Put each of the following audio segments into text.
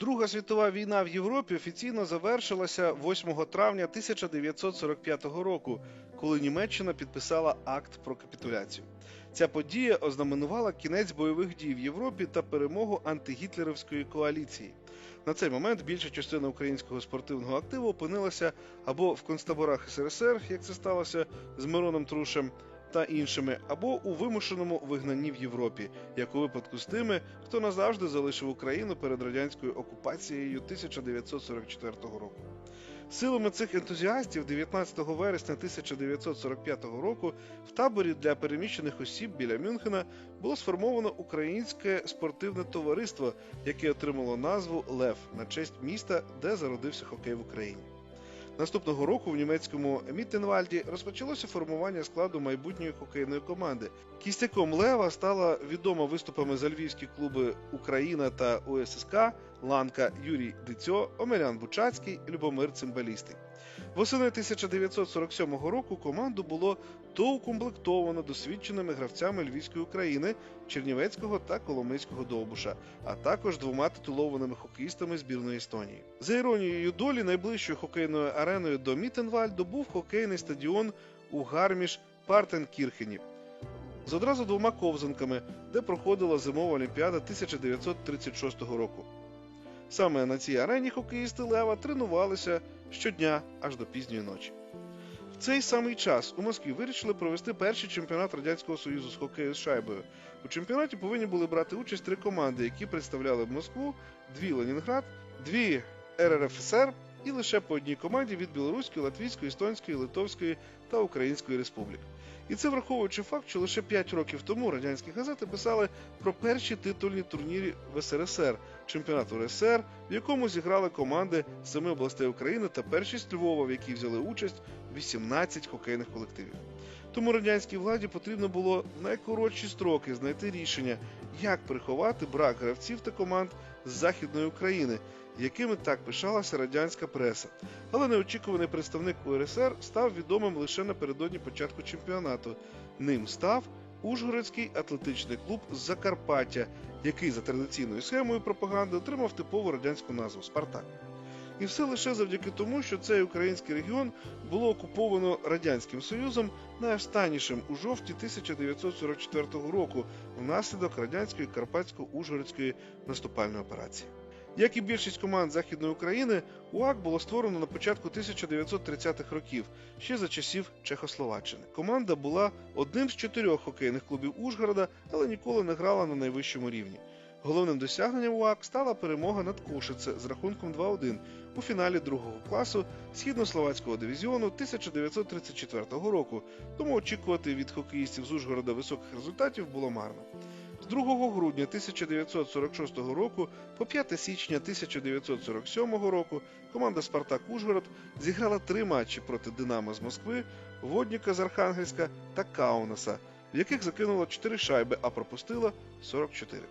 Друга світова війна в Європі офіційно завершилася 8 травня 1945 року, коли Німеччина підписала акт про капітуляцію. Ця подія ознаменувала кінець бойових дій в Європі та перемогу антигітлерівської коаліції. На цей момент більша частина українського спортивного активу опинилася або в концтаборах СРСР, як це сталося з Мироном Трушем та іншими, або у вимушеному вигнанні в Європі, як у випадку з тими, хто назавжди залишив Україну перед радянською окупацією 1944 року. Силами цих ентузіастів 19 вересня 1945 року в таборі для переміщених осіб біля Мюнхена було сформовано українське спортивне товариство, яке отримало назву Лев на честь міста, де зародився хокей в Україні. Наступного року в німецькому Міттенвальді розпочалося формування складу майбутньої хокейної команди. Кістяком Лева стала відома виступами за львівські клуби Україна та УССК Ланка Юрій Дицьо, Омелян Бучацький, Любомир Цимбалістий. Восени 1947 року команду було доукомплектовано досвідченими гравцями Львівської України, Чернівецького та Коломийського Довбуша, а також двома титулованими хокеїстами збірної Естонії. За іронією долі, найближчою хокейною ареною до Міттенвальду був хокейний стадіон у Гарміш Партенкірхені з одразу двома ковзанками, де проходила зимова олімпіада 1936 року. Саме на цій арені хокеїсти Лева тренувалися щодня аж до пізньої ночі. В цей самий час у Москві вирішили провести перший чемпіонат Радянського Союзу з хокею з шайбою. У чемпіонаті повинні були брати участь три команди, які представляли б Москву, дві Ленінград, дві РРФСР і лише по одній команді від Білоруської, Латвійської, Естонської, Литовської та Української республік. І це враховуючи факт, що лише 5 років тому радянські газети писали про перші титульні турніри в СРСР, чемпіонат УРСР, в якому зіграли команди семи областей України та першість Львова, в якій взяли участь 18 хокейних колективів. Тому радянській владі потрібно було в найкоротші строки знайти рішення, як приховати брак гравців та команд з Західної України, якими так пишалася радянська преса. Але неочікуваний представник УРСР став відомим лише напередодні початку чемпіонату. Ним став Ужгородський атлетичний клуб Закарпаття, який за традиційною схемою пропаганди отримав типову радянську назву Спартак. І все лише завдяки тому, що цей український регіон було окуповано Радянським Союзом найостаннішим у жовтні 1944 року внаслідок радянської карпатсько-ужгородської наступальної операції. Як і більшість команд Західної України, УАК було створено на початку 1930-х років, ще за часів Чехословаччини. Команда була одним з чотирьох хокейних клубів Ужгорода, але ніколи не грала на найвищому рівні. Головним досягненням УАК стала перемога над Кошице з рахунком 2-1 у фіналі другого класу східнословацького дивізіону 1934 року, тому очікувати від хокеїстів з Ужгорода високих результатів було марно. З 2 грудня 1946 року по 5 січня 1947 року команда Спартак Ужгород зіграла три матчі проти Динамо з Москви, Водніка з Архангельська та Каунаса, в яких закинула 4 шайби, а пропустила 44.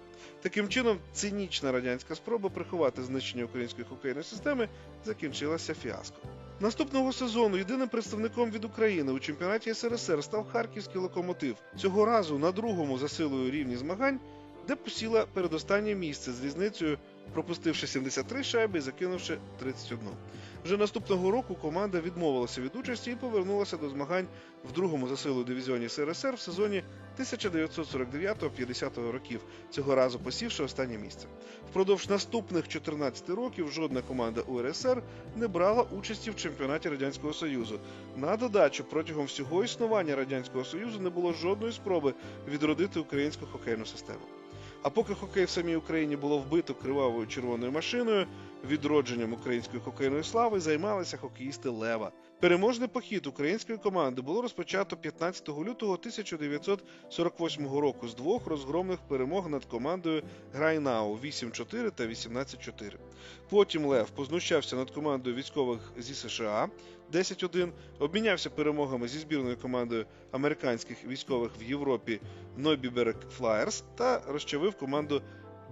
Таким чином, цинічна радянська спроба приховати знищення української хокейної системи закінчилася фіаско. Наступного сезону єдиним представником від України у чемпіонаті СРСР став харківський локомотив. Цього разу на другому за силою рівні змагань, де посіла передостаннє місце з різницею, пропустивши 73 шайби і закинувши 31. Вже наступного року команда відмовилася від участі і повернулася до змагань в другому за силою дивізіоні СРСР в сезоні 1949-50 років, цього разу посівши останнє місце. Впродовж наступних 14 років жодна команда УРСР не брала участі в чемпіонаті Радянського Союзу. На додачу протягом всього існування Радянського Союзу не було жодної спроби відродити українську хокейну систему. А поки хокей в самій Україні було вбито кривавою червоною машиною, відродженням української хокейної слави займалися хокеїсти Лева. Переможний похід української команди було розпочато 15 лютого 1948 року з двох розгромних перемог над командою Грайнау 8-4 та 18-4. Потім Лев познущався над командою військових зі США 10-1, обмінявся перемогами зі збірною командою американських військових в Європі Нойбіберг Флаєрс та розчавив команду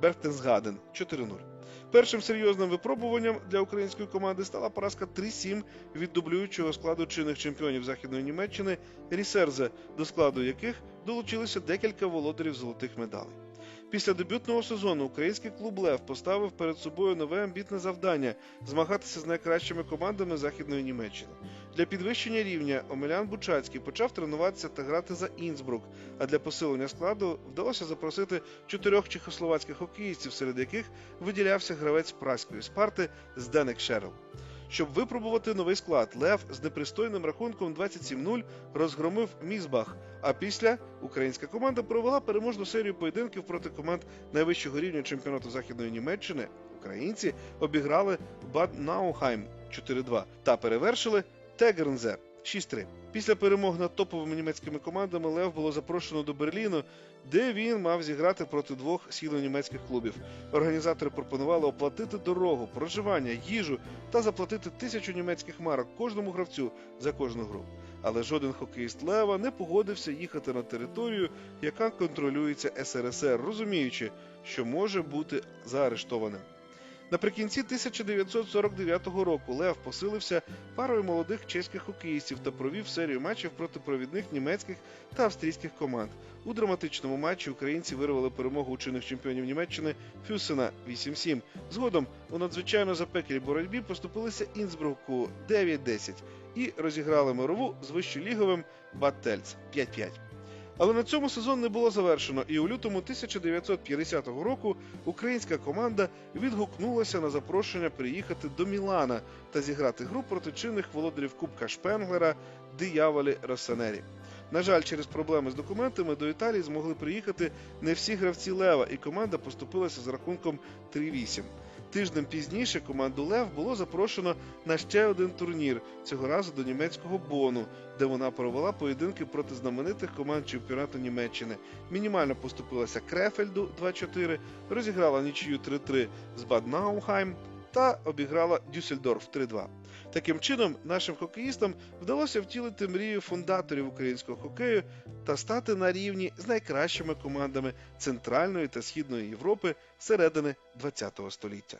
Бертенсгаден 4-0. Першим серйозним випробуванням для української команди стала поразка 3-7 від дублюючого складу чинних чемпіонів Західної Німеччини Рісерзе, до складу яких долучилися декілька володарів золотих медалей. Після дебютного сезону український клуб Лев поставив перед собою нове амбітне завдання змагатися з найкращими командами Західної Німеччини. Для підвищення рівня Омелян Бучацький почав тренуватися та грати за Інсбрук, а для посилення складу вдалося запросити чотирьох чехословацьких хокеїстів, серед яких виділявся гравець праської спарти Зденек Шерл. Щоб випробувати новий склад, Лев з непристойним рахунком 27-0 розгромив Мізбах. А після українська команда провела переможну серію поєдинків проти команд найвищого рівня чемпіонату Західної Німеччини. Українці обіграли Бад Наухайм 4-2 та перевершили Тегернзе 6-3. Після перемог над топовими німецькими командами Лев було запрошено до Берліну, де він мав зіграти проти двох східно-німецьких клубів. Організатори пропонували оплатити дорогу, проживання, їжу та заплатити тисячу німецьких марок кожному гравцю за кожну гру. Але жоден хокеїст Лева не погодився їхати на територію, яка контролюється СРСР, розуміючи, що може бути заарештованим. Наприкінці 1949 року Лев посилився парою молодих чеських хокеїстів та провів серію матчів проти провідних німецьких та австрійських команд. У драматичному матчі українці вирвали перемогу у чинних чемпіонів Німеччини Фюсена 8-7. Згодом у надзвичайно запеклій боротьбі поступилися Інсбруку 9-10 і розіграли мирову з вищоліговим Баттельц 5-5. Але на цьому сезон не було завершено, і у лютому 1950 року українська команда відгукнулася на запрошення приїхати до Мілана та зіграти гру проти чинних володарів Кубка Шпенглера Дияволі Росанері. На жаль, через проблеми з документами до Італії змогли приїхати не всі гравці Лева, і команда поступилася з рахунком 3-8. Тиждень пізніше команду Лев було запрошено на ще один турнір, цього разу до німецького Бону, де вона провела поєдинки проти знаменитих команд чемпіонату Німеччини. Мінімально поступилася Крефельду 2-4, розіграла нічию 3-3 з Бад Наухайм та обіграла Дюссельдорф 3-2. Таким чином, нашим хокеїстам вдалося втілити мрію фундаторів українського хокею та стати на рівні з найкращими командами Центральної та Східної Європи середини ХХ століття.